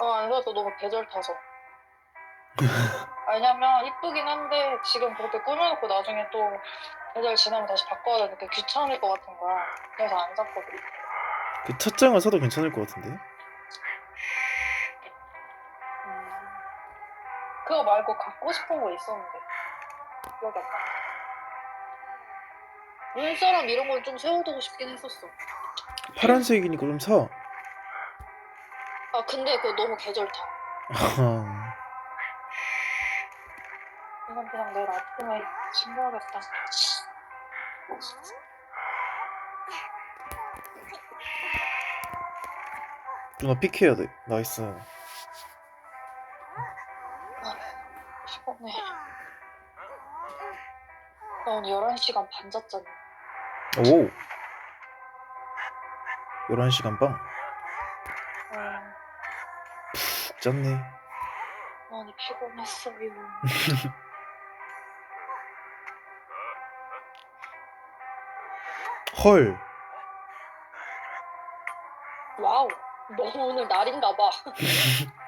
어, 안 사서 너무 계절 타서. 왜냐면 이쁘긴 한데 지금 그렇게 꾸며놓고 나중에 또 계절 지나면 다시 바꿔야 되니까 귀찮을 것 같은 거야. 그래서 안 샀거든. 그 첫 장을 사도 괜찮을 것 같은데. 음. 그거 말고 갖고 싶은 거 있었는데 기억이 안 나. 눈사람 이런 건좀 세워두고 싶긴 했었어. 파란색이니까 좀 사. 아 근데 그거 너무 계절 타. 아하. 이건 그냥 내일 아침에 신고하겠다. 누나 픽해야 돼. 나이스. 피곤해. 나 오늘 11시간 반 잤잖아. 오. 11시간 빵. 푹 잤네. 많이 피곤했어요. 헐. 와우. 너 오늘 날인가 봐.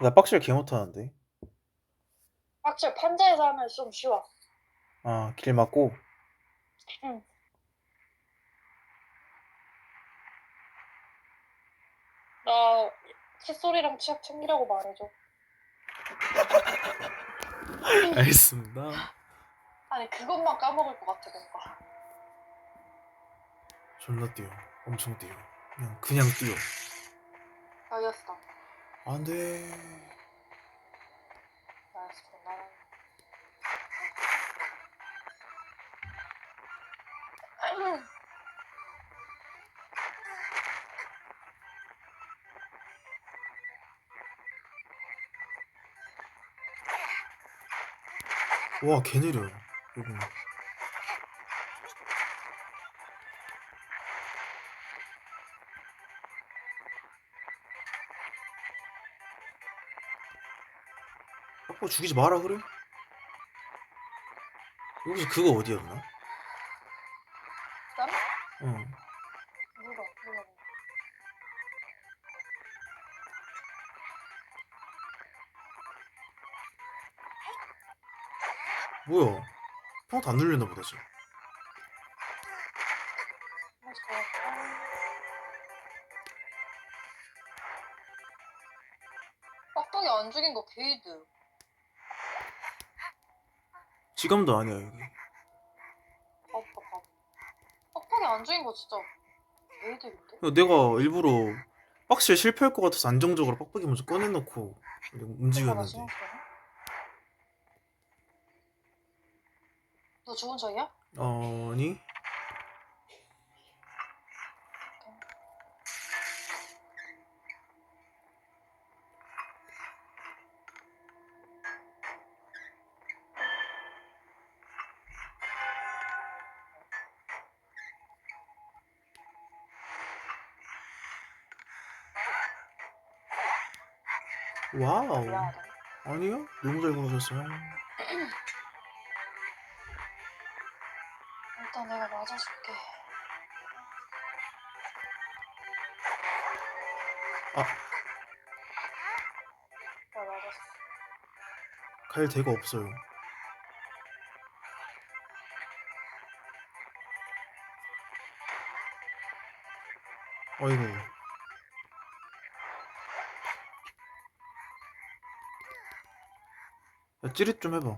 나 빡실 개 못하는데. 확실히 판자에서 하면 좀 쉬워. 아, 길 막고. 응. 나 칫솔이랑 치약 챙기라고 말해줘. 알겠습니다. 아니 그것만 까먹을 것 같아 뭔가. 졸라 뛰어. 엄청 뛰어. 그냥 그냥 뛰어. 알겠어. 안 돼. 와, 개 느려. 여기. 아빠 죽이지 마라 그래? 여기서 그거 어디였나? 땀? 응. 물어 물어. 뭐야? 평타 안 눌렸나 보다 지금. 안 죽인 거 게이드. 지감도 아니야 여기. 바보 바보. 빡빡이 안 죽인 거 진짜? 그러니까 내가 일부러 빡실 실패할 것 같아서 안정적으로 빡빡이 먼저 꺼내놓고 움직였는데. 너 죽은 적이야? 아니? 와우. 미안하다. 아니요? 너무 잘 걸으셨어요. 일단 내가 맞아줄게. 아. 나 맞았어. 갈 데가 없어요. 아이고. 야, 찌릿 좀 해봐.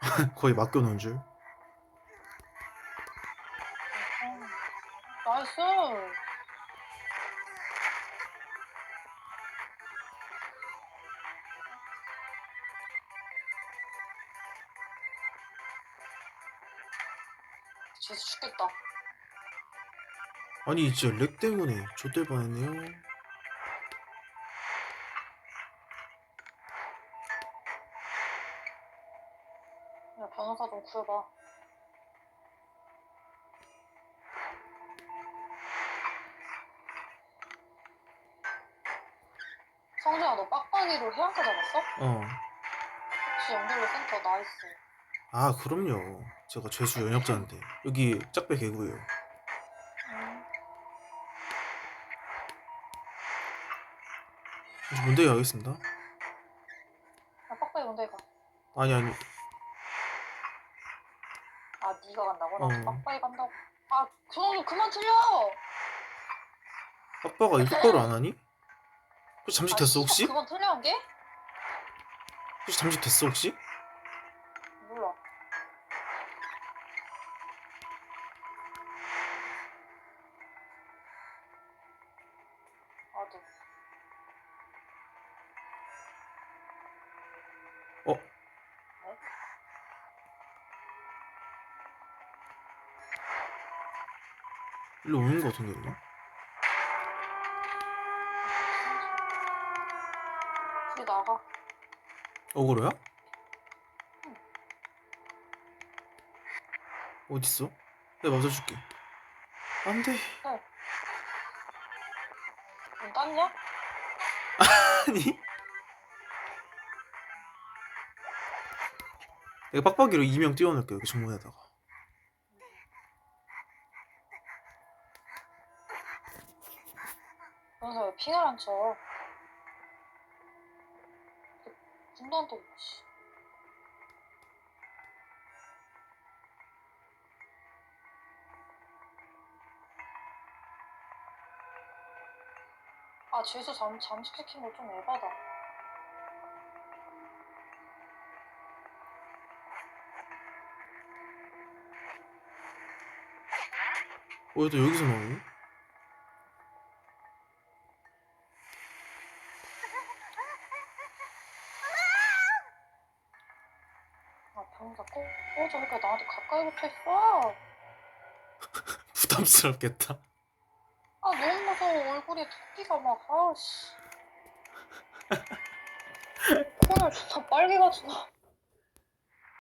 거의 맡겨놓은 줄. 음. 나이스. 진짜 죽겠다. 아니, 진짜 렉 때문에 좆될 뻔했네요. 야, 변호사 좀 구해봐. 성준아, 너 빡빡이로 해안가 잡았어? 어. 혹시 연결로 센터 나이스. 아 그럼요. 제가 죄수 연역자인데 여기 짝배 개구예요. 음, 저 문대기 가겠습니다. 아, 빡빡이 먼저 가. 아니 아니 아, 네가 간다고? 나 어. 빡빡이 간다고. 아, 그럼 그만 틀려! 아빠가 일 똑바로 안 하니? 혹시 잠식 아, 됐어 혹시? 그만 틀려, 한 게? 혹시 잠식 됐어 혹시? 몰라. 나도. 어? 일로 오는 거 같은데 누나? 우리 나가. 어그로야? 응. 어딨어? 내가 맞아줄게 안돼 눈 땄냐? 아니 내가 빡빡이로 이명 띄워놓을게 여기 정문에다가 그래서 왜 핑을 안 쳐? 군도 안 떠고, 씨. 아, 죄수 잠, 잠식시킨 거 좀 에바다. 어, 또 여기서 나오네? 아, 병자 꺼, 꺼져. 그러니까 나한테 가까이 붙어 있어. 부담스럽겠다 아, 너무 무서워. 얼굴에 토끼가 막, 아씨. 코를 진짜 빨개가지고.